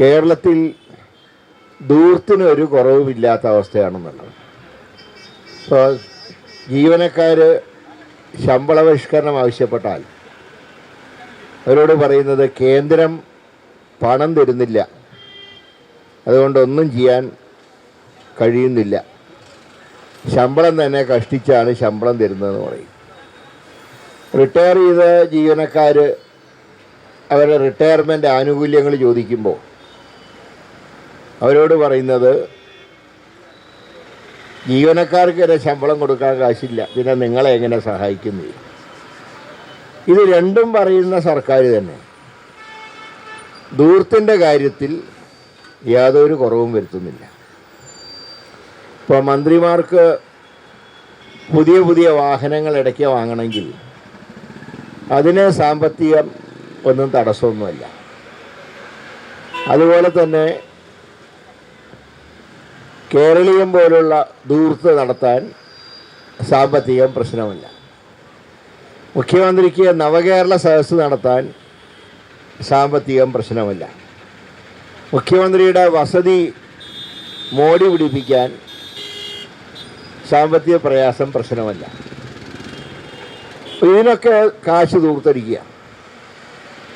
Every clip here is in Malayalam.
കേരളത്തിൽ ദൂരത്തിന് ഒരു കുറവുമില്ലാത്ത അവസ്ഥയാണെന്നുള്ളത്. ഇപ്പോൾ ജീവനക്കാർ ശമ്പള പരിഷ്കരണം ആവശ്യപ്പെട്ടാൽ അവരോട് പറയുന്നത് കേന്ദ്രം പണം തരുന്നില്ല. അതുകൊണ്ടൊന്നും ചെയ്യാൻ കഴിയുന്നില്ല. ശമ്പളം തന്നെ കഷ്ടിച്ചാണ് ശമ്പളം തരുന്നതെന്ന് പറയും. റിട്ടയർ ചെയ്ത ജീവനക്കാർ അവരുടെ റിട്ടയർമെന്റ് ആനുകൂല്യങ്ങൾ ചോദിക്കുമ്പോൾ അവരോട് പറയുന്നത് ജീവനക്കാർക്ക് വരെ ശമ്പളം കൊടുക്കാൻ കാശില്ല പിന്നെ നിങ്ങളെ എങ്ങനെ സഹായിക്കുന്നു? ഇത് രണ്ടും പറയുന്ന സർക്കാർ തന്നെ. ദൂരത്തിന്റെ കാര്യത്തിൽ യാതൊരു കുറവും വരുത്തുന്നില്ല. ഇപ്പോൾ മന്ത്രിമാർക്ക് പുതിയ പുതിയ വാഹനങ്ങൾ ഇടയ്ക്ക് വാങ്ങണമെങ്കിൽ അതിന് സാമ്പത്തികം ഒന്നും തടസ്സമൊന്നുമല്ല. അതുപോലെ തന്നെ കേരളീയം പോലുള്ള ദൂർത്ത് നടത്താൻ സാമ്പത്തികം പ്രശ്നമല്ല. മുഖ്യമന്ത്രിക്ക് നവകേരള സദസ്സ് നടത്താൻ സാമ്പത്തികം പ്രശ്നമല്ല. മുഖ്യമന്ത്രിയുടെ വസതി മോടി പിടിപ്പിക്കാൻ സാമ്പത്തിക പ്രയാസം പ്രശ്നമല്ല. ഇതിനൊക്കെ കാശ് തൂർത്തടിക്കുക.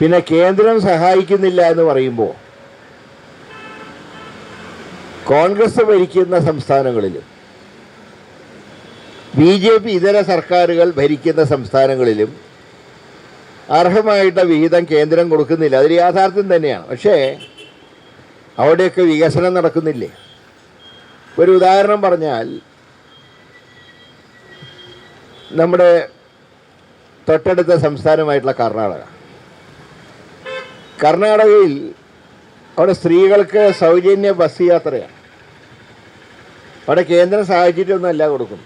പിന്നെ കേന്ദ്രം സഹായിക്കുന്നില്ല എന്ന് പറയുമ്പോൾ കോൺഗ്രസ് ഭരിക്കുന്ന സംസ്ഥാനങ്ങളിൽ ബി ജെ പി ഇതര സർക്കാരുകൾ ഭരിക്കുന്ന സംസ്ഥാനങ്ങളിലും അർഹമായിട്ട് വിഹിതം കേന്ദ്രം കൊടുക്കുന്നില്ല. അതൊരു യാഥാർത്ഥ്യം തന്നെയാണ്. പക്ഷേ അവിടെയൊക്കെ വികസനം നടക്കുന്നില്ലേ? ഒരു ഉദാഹരണം പറഞ്ഞാൽ നമ്മുടെ തൊട്ടടുത്ത സംസ്ഥാനമായിട്ടുള്ള കർണാടക. കർണാടകയിൽ അവിടെ സ്ത്രീകൾക്ക് സൗജന്യ ബസ് യാത്രയാണ്. അവിടെ കേന്ദ്രം സഹായിച്ചിട്ടൊന്നുമല്ല കൊടുക്കും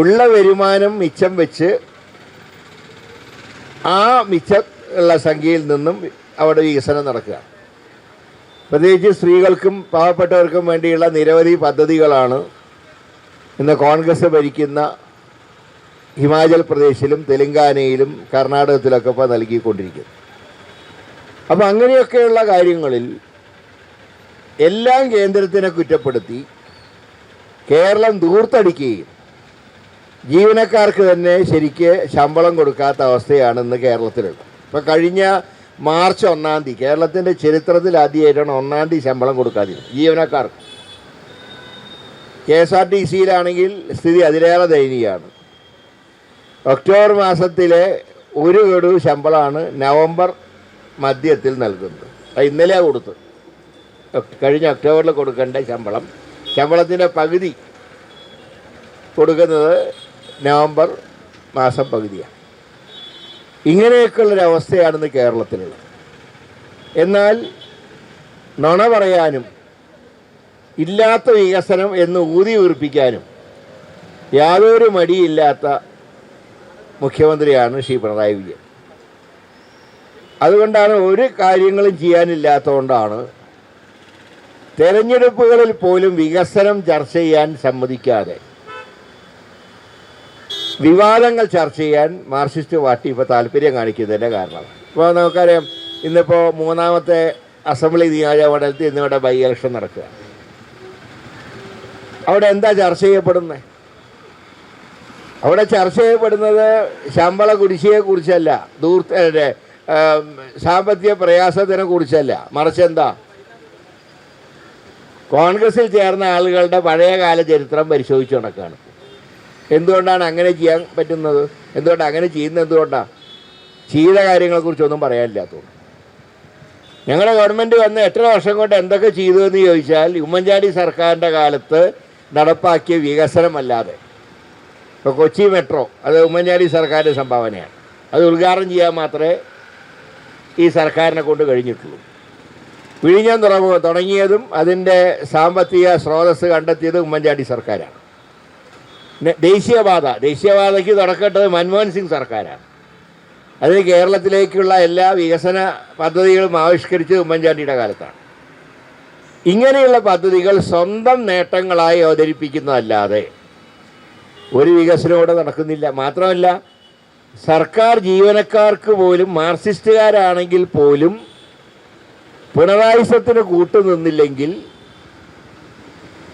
ഉള്ള വരുമാനം മിച്ചം വെച്ച് ആ മിച്ചം ഉള്ള സംഖ്യയിൽ നിന്നും അവിടെ വികസനം നടക്കുക. പ്രത്യേകിച്ച് സ്ത്രീകൾക്കും പാവപ്പെട്ടവർക്കും വേണ്ടിയുള്ള നിരവധി പദ്ധതികളാണ് ഇന്ന് കോൺഗ്രസ് ഭരിക്കുന്ന ഹിമാചൽ പ്രദേശിലും തെലങ്കാനയിലും കർണാടകത്തിലൊക്കെ ഇപ്പോൾ നൽകിക്കൊണ്ടിരിക്കുന്നത്. അപ്പം അങ്ങനെയൊക്കെയുള്ള കാര്യങ്ങളിൽ എല്ലാം കേന്ദ്രത്തിനെ കുറ്റപ്പെടുത്തി കേരളം ദൂർത്തടിക്കുകയും ജീവനക്കാർക്ക് തന്നെ ശരിക്ക് ശമ്പളം കൊടുക്കാത്ത അവസ്ഥയാണ് ഇന്ന് കേരളത്തിലുള്ളത്. ഇപ്പോൾ കഴിഞ്ഞ മാർച്ച് ഒന്നാം തീയതി കേരളത്തിന്റെ ചരിത്രത്തിൽ ആദ്യമായിട്ടാണ് ഒന്നാം തീയതി ശമ്പളം കൊടുക്കാതിരുന്നത്. ജീവനക്കാർക്ക്. കെ എസ് ആർ ടി സിയിലാണെങ്കിൽ സ്ഥിതി അതിലേറെ ദയനീയമാണ്. ഒക്ടോബർ മാസത്തിലെ ഒരു ഗഡു ശമ്പളമാണ് നവംബർ മധ്യത്തിൽ നൽകുന്നത്. അത് ഇന്നലെ കൊടുത്തു കഴിഞ്ഞ ഒക്ടോബറിൽ കൊടുക്കേണ്ട ശമ്പളം ശമ്പളത്തിന്റെ പകുതി കൊടുക്കുന്നത് നവംബർ മാസം പകുതിയാണ്. ഇങ്ങനെയൊക്കെയുള്ളൊരവസ്ഥയാണിന്ന് കേരളത്തിലുള്ളത്. എന്നാൽ നുണ പറയാനും ഇല്ലാത്ത വികസനം എന്ന് ഊതി ഉറപ്പിക്കാനും യാതൊരു മടിയില്ലാത്ത മുഖ്യമന്ത്രിയാണ് ശ്രീ പിണറായി വിജയൻ. അതുകൊണ്ടാണ് ഒരു കാര്യങ്ങളും ചെയ്യാനില്ലാത്തതുകൊണ്ടാണ് തെരഞ്ഞെടുപ്പുകളിൽ പോലും വികസനം ചർച്ച ചെയ്യാൻ സമ്മതിക്കാതെ. വിവാദങ്ങൾ ചർച്ച ചെയ്യാൻ മാർക്സിസ്റ്റ് പാർട്ടി ഇപ്പോൾ താല്പര്യം കാണിക്കുന്നതിന്റെ കാരണം ഇപ്പോൾ നമുക്കറിയാം ഇന്നിപ്പോൾ മൂന്നാമത്തെ അസംബ്ലി നിയോജകമണ്ഡലത്തിൽ ഇന്നിവിടെ ബൈ ഇലക്ഷൻ നടക്കുക. അവിടെ എന്താ ചർച്ച ചെയ്യപ്പെടുന്നത് അവിടെ ചർച്ച ചെയ്യപ്പെടുന്നത് ശമ്പള കുടിശ്ശിയെ കുറിച്ചല്ല ദൂർത്ത് സാമ്പത്തിക പ്രയാസത്തിനെ കുറിച്ചല്ല. മറിച്ച് എന്താ? കോൺഗ്രസിൽ ചേർന്ന ആളുകളുടെ പഴയകാല ചരിത്രം പരിശോധിച്ചു നടക്കുകയാണ് എന്തുകൊണ്ടാണ് അങ്ങനെ ചെയ്യാൻ പറ്റുന്നത്? എന്തുകൊണ്ട് അങ്ങനെ ചെയ്യുന്നത് എന്തുകൊണ്ടാണ് ചെയ്ത കാര്യങ്ങളെക്കുറിച്ചൊന്നും പറയാനില്ലാത്തതുകൊണ്ട് ഞങ്ങളുടെ ഗവൺമെന്റ് വന്ന് എത്ര വർഷം കൊണ്ട് എന്തൊക്കെ ചെയ്തു എന്ന് ചോദിച്ചാൽ ഉമ്മൻചാണ്ടി സർക്കാരിന്റെ കാലത്ത് നടപ്പാക്കിയ വികസനമല്ലാതെ. ഇപ്പോൾ കൊച്ചി മെട്രോ അത് ഉമ്മൻചാണ്ടി സർക്കാരിന്റെ സംഭാവനയാണ്. അത് ഉദ്ഘാടനം ചെയ്യാൻ മാത്രമേ ഈ സർക്കാരിനെ കൊണ്ട് കഴിഞ്ഞിട്ടുള്ളൂ. വിഴിഞ്ഞം തുറമുഖം തുടങ്ങിയതും അതിന്റെ സാമ്പത്തിക സ്രോതസ് കണ്ടെത്തിയതും ഉമ്മൻചാണ്ടി സർക്കാരാണ്. ദേശീയപാത ദേശീയപാതയ്ക്ക് തുടക്കട്ടത് മൻമോഹൻ സിംഗ് സർക്കാരാണ്. അതിന് കേരളത്തിലേക്കുള്ള എല്ലാ വികസന പദ്ധതികളും ആവിഷ്കരിച്ചത് ഉമ്മൻചാണ്ടിയുടെ കാലത്താണ്. ഇങ്ങനെയുള്ള പദ്ധതികൾ സ്വന്തം നേട്ടങ്ങളായി അവതരിപ്പിക്കുന്നതല്ലാതെ ഒരു വികസനം ഇവിടെ നടക്കുന്നില്ല. മാത്രമല്ല സർക്കാർ ജീവനക്കാർക്ക് പോലും മാർക്സിസ്റ്റുകാരാണെങ്കിൽ പോലും പിണറായിസത്തിന് കൂട്ടുനിന്നില്ലെങ്കിൽ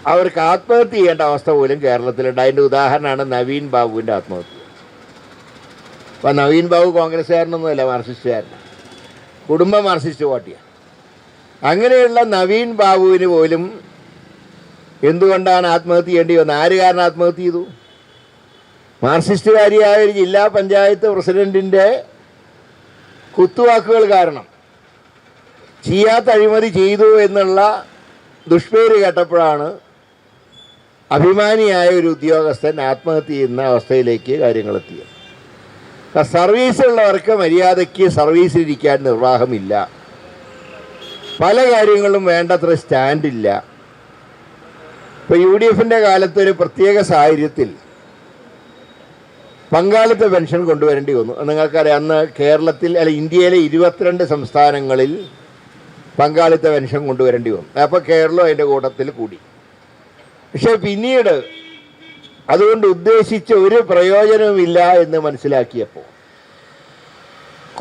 അവർക്ക് ആത്മഹത്യ ചെയ്യേണ്ട അവസ്ഥ പോലും കേരളത്തിലുണ്ട്. അതിന്റെ ഉദാഹരണമാണ് നവീൻ ബാബുവിന്റെ ആത്മഹത്യ. അപ്പം നവീൻ ബാബു കോൺഗ്രസ്സുകാരനൊന്നുമല്ല മാർക്സിസ്റ്റുകാരനാണ് കുടുംബ മാർസിസ്റ്റ് പാർട്ടിയാണ്. അങ്ങനെയുള്ള നവീൻ ബാബുവിന് പോലും എന്തുകൊണ്ടാണ് ആത്മഹത്യ ചെയ്യേണ്ടി വന്നത്? ആര് കാരണം ആത്മഹത്യ ചെയ്തു? മാർക്സിസ്റ്റുകാരിയായ ഒരു ജില്ലാ പഞ്ചായത്ത് പ്രസിഡന്റിന്റെ കുത്തുവാക്കുകൾ കാരണം. ചെയ്യാത്ത അഴിമതി ചെയ്തു എന്നുള്ള ദുഷ്പേര് കേട്ടപ്പോഴാണ് അഭിമാനിയായ ഒരു ഉദ്യോഗസ്ഥൻ ആത്മഹത്യ ചെയ്യുന്ന അവസ്ഥയിലേക്ക് കാര്യങ്ങളെത്തിയത്. സർവീസുള്ളവർക്ക് മര്യാദയ്ക്ക് സർവീസിലിരിക്കാൻ നിർവാഹമില്ല. പല കാര്യങ്ങളും വേണ്ടത്ര സ്റ്റാൻഡില്ല. ഇപ്പോൾ യു ഡി എഫിന്റെ കാലത്ത് ഒരു പ്രത്യേക സാഹചര്യത്തിൽ പങ്കാളിത്ത പെൻഷൻ കൊണ്ടുവരേണ്ടി വന്നു. നിങ്ങൾക്കറിയാം അന്ന് കേരളത്തിൽ അല്ല ഇന്ത്യയിലെ ഇരുപത്തിരണ്ട് സംസ്ഥാനങ്ങളിൽ പങ്കാളിത്ത പെൻഷൻ കൊണ്ടുവരേണ്ടി വന്നു. അപ്പോൾ കേരളം അതിന്റെ കൂട്ടത്തിൽ കൂടി. പക്ഷേ പിന്നീട് അതുകൊണ്ട് ഉദ്ദേശിച്ച ഒരു പ്രയോജനവുമില്ല എന്ന് മനസ്സിലാക്കിയപ്പോൾ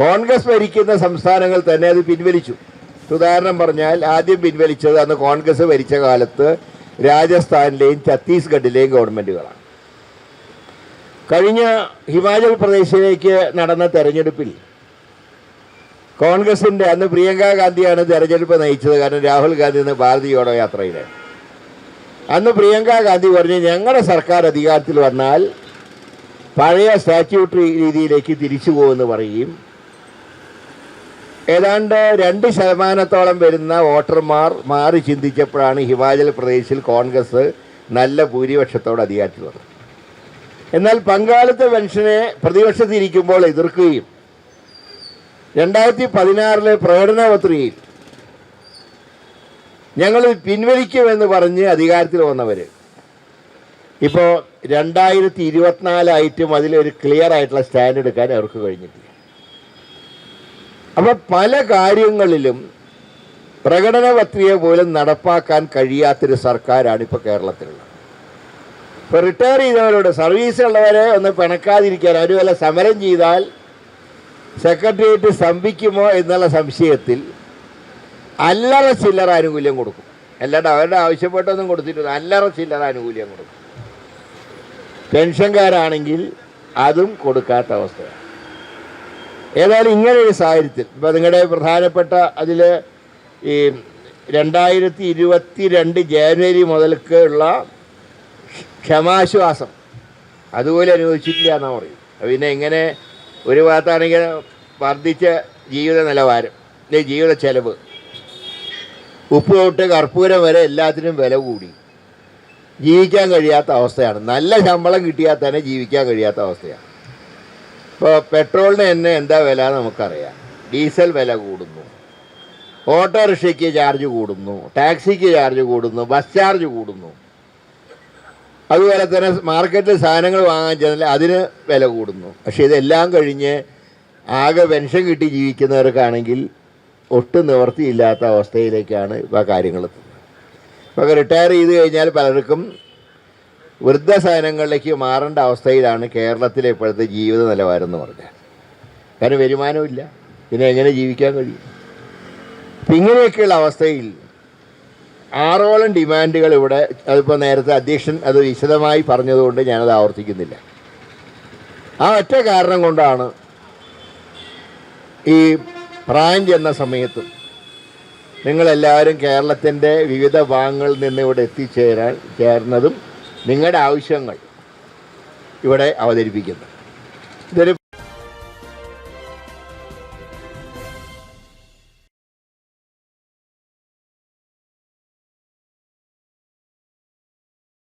കോൺഗ്രസ് ഭരിക്കുന്ന സംസ്ഥാനങ്ങൾ തന്നെ അത് പിൻവലിച്ചു. ഉദാഹരണം പറഞ്ഞാൽ ആദ്യം പിൻവലിച്ചത് അന്ന് കോൺഗ്രസ് ഭരിച്ച കാലത്ത് രാജസ്ഥാനിലെയും ഛത്തീസ്ഗഡിലെയും ഗവൺമെന്റുകളാണ് കഴിഞ്ഞ ഹിമാചൽ പ്രദേശിലേക്ക് നടന്ന തെരഞ്ഞെടുപ്പിൽ കോൺഗ്രസിന്റെ അന്ന് പ്രിയങ്ക ഗാന്ധിയാണ് തെരഞ്ഞെടുപ്പ് നയിച്ചത്. കാരണം രാഹുൽ ഗാന്ധി ഇന്ന് ഭാരതീയ യാത്രയിൽ അന്ന് പ്രിയങ്ക ഗാന്ധി പറഞ്ഞു ഞങ്ങളുടെ സർക്കാർ അധികാരത്തിൽ വന്നാൽ പഴയ സ്റ്റാറ്റ്യൂട്ടറി രീതിയിലേക്ക് തിരിച്ചു പോകുമെന്ന് പറയും. ഏതാണ്ട് രണ്ട് ശതമാനത്തോളം വരുന്ന വോട്ടർമാർ മാറി ചിന്തിച്ചപ്പോഴാണ് ഹിമാചൽ പ്രദേശിൽ കോൺഗ്രസ് നല്ല ഭൂരിപക്ഷത്തോടെ അധികാരത്തിൽ വന്നത്. എന്നാൽ പങ്കാളിത്ത പെൻഷനെ പ്രതിപക്ഷത്തിരിക്കുമ്പോൾ എതിർക്കുകയും രണ്ടായിരത്തി പതിനാറിലെ പ്രകടന പത്രികയിൽ ഞങ്ങൾ പിൻവലിക്കുമെന്ന് പറഞ്ഞ് അധികാരത്തിൽ വന്നവർ ഇപ്പോൾ രണ്ടായിരത്തി ഇരുപത്തിനാലായിട്ടും അതിലൊരു ക്ലിയർ ആയിട്ടുള്ള സ്റ്റാൻഡ് എടുക്കാൻ അവർക്ക് കഴിഞ്ഞിട്ടില്ല. അപ്പോൾ പല കാര്യങ്ങളിലും പ്രകടന പത്രിക പോലും നടപ്പാക്കാൻ കഴിയാത്തൊരു സർക്കാരാണ് ഇപ്പോൾ കേരളത്തിലുള്ളത്. ഇപ്പോൾ റിട്ടയർ ചെയ്തവരോട് സർവീസുള്ളവരെ ഒന്ന് പിണക്കാതിരിക്കാൻ അവർ വല്ല സമരം ചെയ്താൽ സെക്രട്ടേറിയറ്റ് സ്തംഭിക്കുമോ എന്നുള്ള സംശയത്തിൽ അല്ലറ ചില്ലറ ആനുകൂല്യം കൊടുക്കും. അല്ലാണ്ട് അവരുടെ ആവശ്യപ്പെട്ടൊന്നും കൊടുത്തിട്ടില്ല. അല്ലറ ചില്ലറ ആനുകൂല്യം കൊടുക്കും. പെൻഷൻകാരാണെങ്കിൽ അതും കൊടുക്കാത്ത അവസ്ഥയാണ്. ഏതായാലും ഇങ്ങനെ ഒരു സാഹചര്യത്തിൽ ഇപ്പോൾ നിങ്ങളുടെ പ്രധാനപ്പെട്ട അതിൽ ഈ രണ്ടായിരത്തി ഇരുപത്തി രണ്ട് ജനുവരി മുതൽക്കുള്ള ക്ഷമാശ്വാസം അതുപോലെ അനുഭവിച്ചിട്ടില്ല എന്നാണ് പറയും പിന്നെ എങ്ങനെ ഒരു ഭാഗത്താണെങ്കിൽ വർദ്ധിച്ച ജീവിത നിലവാരം ജീവിത ചെലവ്. ഉപ്പ് തൊട്ട് കർപ്പൂരം വരെ എല്ലാത്തിനും വില കൂടി. ജീവിക്കാൻ കഴിയാത്ത അവസ്ഥയാണ്. നല്ല ശമ്പളം കിട്ടിയാൽ തന്നെ ജീവിക്കാൻ കഴിയാത്ത അവസ്ഥയാണ്. ഇപ്പോൾ പെട്രോളിന് തന്നെ എന്താ വില നമുക്കറിയാം. ഡീസൽ വില കൂടുന്നു. ഓട്ടോറിക്ഷയ്ക്ക് ചാർജ് കൂടുന്നു. ടാക്സിക്ക് ചാർജ് കൂടുന്നു. ബസ് ചാർജ് കൂടുന്നു. അതുപോലെ തന്നെ മാർക്കറ്റിൽ സാധനങ്ങൾ വാങ്ങാൻ ചെന്നാൽ അതിന് വില കൂടുന്നു. പക്ഷേ ഇതെല്ലാം കഴിഞ്ഞ് ആകെ പെൻഷൻ കിട്ടി ജീവിക്കുന്നവർക്കാണെങ്കിൽ ഒട്ടും നിവർത്തിയില്ലാത്ത അവസ്ഥയിലേക്കാണ് ഇപ്പോൾ കാര്യങ്ങൾ ഇപ്പോൾ റിട്ടയർ ചെയ്ത് കഴിഞ്ഞാൽ പലർക്കും വൃദ്ധസദനങ്ങളിലേക്ക് മാറേണ്ട അവസ്ഥയിലാണ് കേരളത്തിലെ ഇപ്പോഴത്തെ ജീവിത നിലവാരം എന്ന് പറഞ്ഞാൽ. കാരണം വരുമാനമില്ല പിന്നെ എങ്ങനെ ജീവിക്കാൻ കഴിയും? ഇങ്ങനെയൊക്കെയുള്ള അവസ്ഥയിൽ ആറോളം ഡിമാൻഡുകൾ ഇവിടെ അതിപ്പോൾ നേരത്തെ അധ്യക്ഷൻ അത് വിശദമായി പറഞ്ഞതുകൊണ്ട് ഞാനത് ആവർത്തിക്കുന്നില്ല. ആ ഒറ്റ കാരണം കൊണ്ടാണ് ഈ പ്രായം ചെന്ന സമയത്തും നിങ്ങളെല്ലാവരും കേരളത്തിന്റെ വിവിധ ഭാഗങ്ങളിൽ നിന്ന് ഇവിടെ എത്തിച്ചേരാൻ ചേർന്നതും നിങ്ങളുടെ ആവശ്യങ്ങൾ ഇവിടെ അവതരിപ്പിക്കുന്നു ഇതൊരു